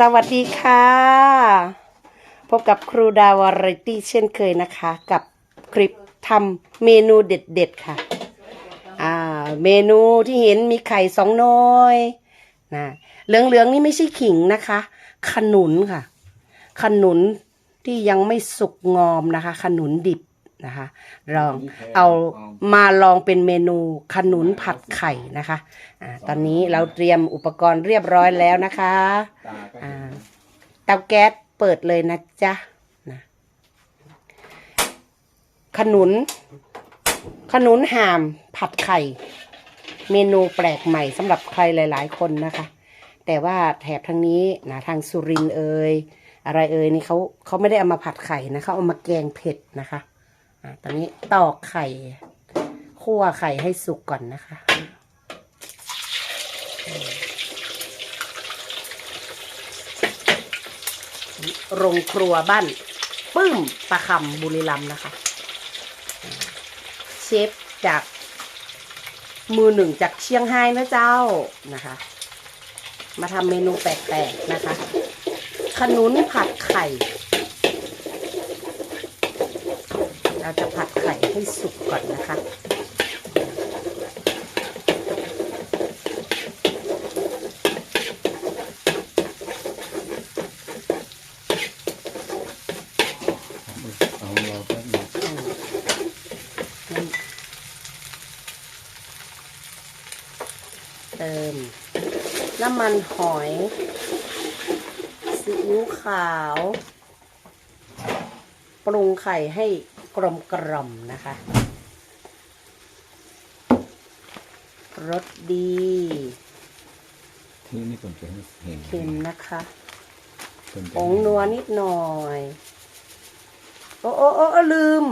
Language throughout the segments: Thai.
สวัสดีค่ะ พบกับครูดาวารตี้เช่นเคยนะคะ กับคลิปทำเมนูเด็ดๆค่ะ อ่า เมนูที่เห็นมีไข่สองน้อยนะเหลืองๆนี่ไม่ใช่ขิงนะคะ ขนุนค่ะ ขนุนที่ยังไม่สุกงอมนะคะ ขนุนดิบ นะคะลองเอามาลองเป็นเมนูขนุนผัดไข่นะคะอ่าตอนนี้เราเตรียมอุปกรณ์เรียบร้อยแล้วนะคะตาก็อ่าเตาแก๊สเปิดเลยนะจ๊ะนะขนุน ขนุนห่ามผัดไข่ เมนูแปลกใหม่สำหรับใครหลาย ๆ คนนะคะ แต่ว่าแถบทางนี้นะทางสุรินทร์เอ่ยอะไรเอ่ยนี่เขาเขาไม่ได้เอามาผัดไข่นะเขาเอามาแกงเผ็ดนะคะอ่า ตอนนี้ตอกไข่คั่วไข่ให้สุกก่อนนะคะ โรงครัวบ้านปื้มประคำบุรีรัมนะคะ เชฟจากมือหนึ่งจากเชียงไฮ้นะเจ้านะคะ มาทำเมนูแปลกๆนะคะ ขนุนผัดไข่ เราจะผัดไข่ให้สุกก่อนนะคะ เอาเราแป๊บนึงเติมน้ำมันหอยซีอิ๊วขาว ปรุงไข่ให้ กลมกล่อมๆนะคะ รสดีที่นี่ผมจะให้เห็นเค็มนะคะผมจะผงนัวนิดหน่อย โอ้โอ้โอ้โอ้ลืม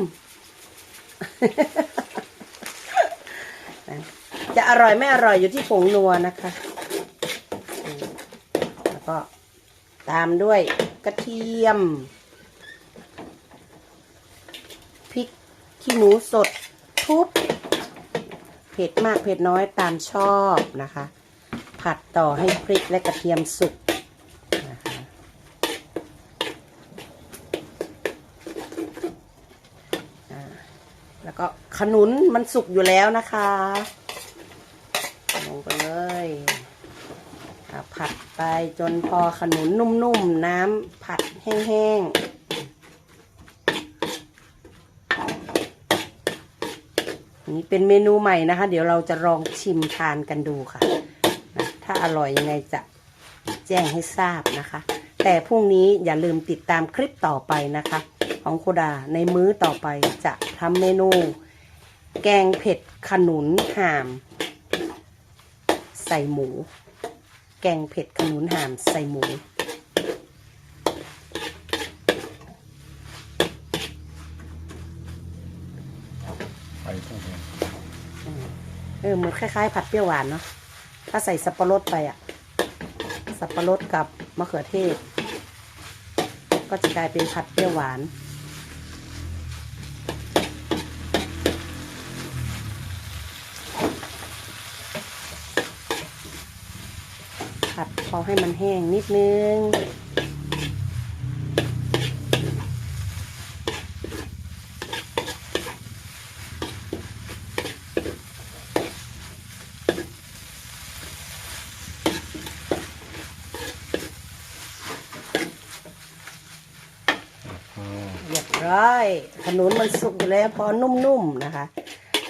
นะจะอร่อยไม่อร่อยอยู่ที่ผงนัวนะคะอืมแล้วก็ตามด้วยกระเทียม พริก ขี้หนูสดทุบเผ็ดมากเผ็ดน้อยตามชอบนะคะ ผัดต่อให้พริกและกระเทียมสุกนะคะแล้วก็ขนุนมันสุกอยู่แล้วนะคะลงไปเลยผัดไปจนพอขนุนนุ่มๆน้ำผัดแห้งๆ นี่เป็นเมนูใหม่นะคะ เดี๋ยวเราจะลองชิมทานกันดูค่ะนะถ้าอร่อยยังไงจะแจ้งให้ทราบนะคะ แต่พรุ่งนี้อย่าลืมติดตามคลิปต่อไปนะคะ ของโคดาในมื้อต่อไปจะทำเมนู แกงเผ็ดขนุนห่าม ใส่หมู แกงเผ็ดขนุนห่ามใส่หมู ไปเท่าไหร่เออเหมือนคล้ายๆ ผัดเปรี้ยวหวานเนาะถ้าใส่สับปะรดไปอะสับปะรดกับมะเขือเทศ ก็จะกลายเป็นผัดเปรี้ยวหวานผัดพอให้มันแห้งนิดนึง ร้อย ขนุนมันสุกอยู่แล้วพอนุ่มๆนะคะ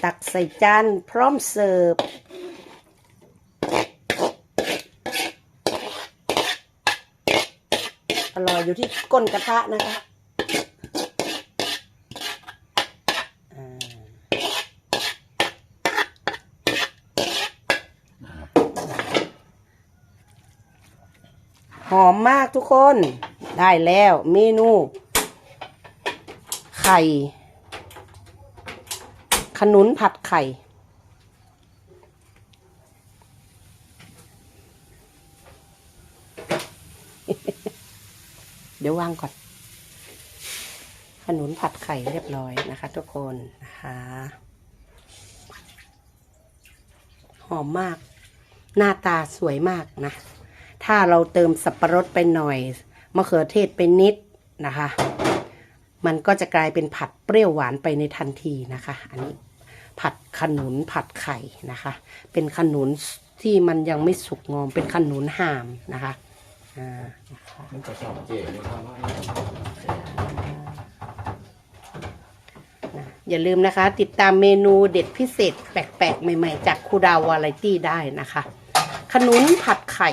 ตักใส่จานพร้อมเสิร์ฟอร่อยอยู่ที่ก้นกระทะนะคะหอมมากทุกคน ได้แล้วเมนู ไข่ ขนุนผัดไข่ เดี๋ยววางก่อน ขนุนผัดไข่เรียบร้อยนะคะ ทุกคนนะคะหอมมาก หน้าตาสวยมากนะ ถ้าเราเติมสับประรดไปหน่อยมะเขือเทศไปนิดนะคะ มันก็จะกลายเป็นผัดเปรี้ยวหวานไปในทันทีนะคะ อันนี้ผัดขนุนผัดไข่นะคะ เป็นขนุนที่มันยังไม่สุกงอมเป็นขนุนห่ามนะคะอ่านะคะมันจะสอบเจ๋ในความว่านะอย่าลืมนะคะ ติดตามเมนูเด็ดพิเศษ แปลกๆ ใหม่ๆ จากคูดาวาไรตี้ได้นะคะ ขนุนผัดไข่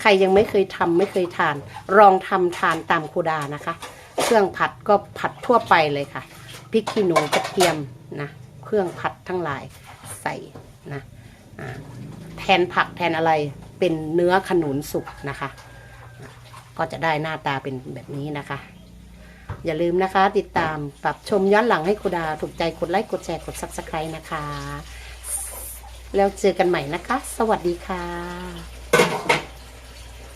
ใครยังไม่เคยทำไม่เคยทาน ลองทำทานตามคูดานะคะ เครื่องผัดก็ผัดทั่วไปเลยค่ะพริกขี้หนูกระเทียมนะเครื่องผัดทั้งหลายใส่นะแทนผักแทนอะไรเป็นเนื้อขนุนสุกนะคะ ก็จะได้หน้าตาเป็นแบบนี้นะคะ อย่าลืมนะคะ ติดตามปรับชมย้อนหลังให้ครูดาถูกใจกดไลค์กดแชร์กด subscribe นะคะ แล้วเจอกันใหม่นะคะ สวัสดีค่ะ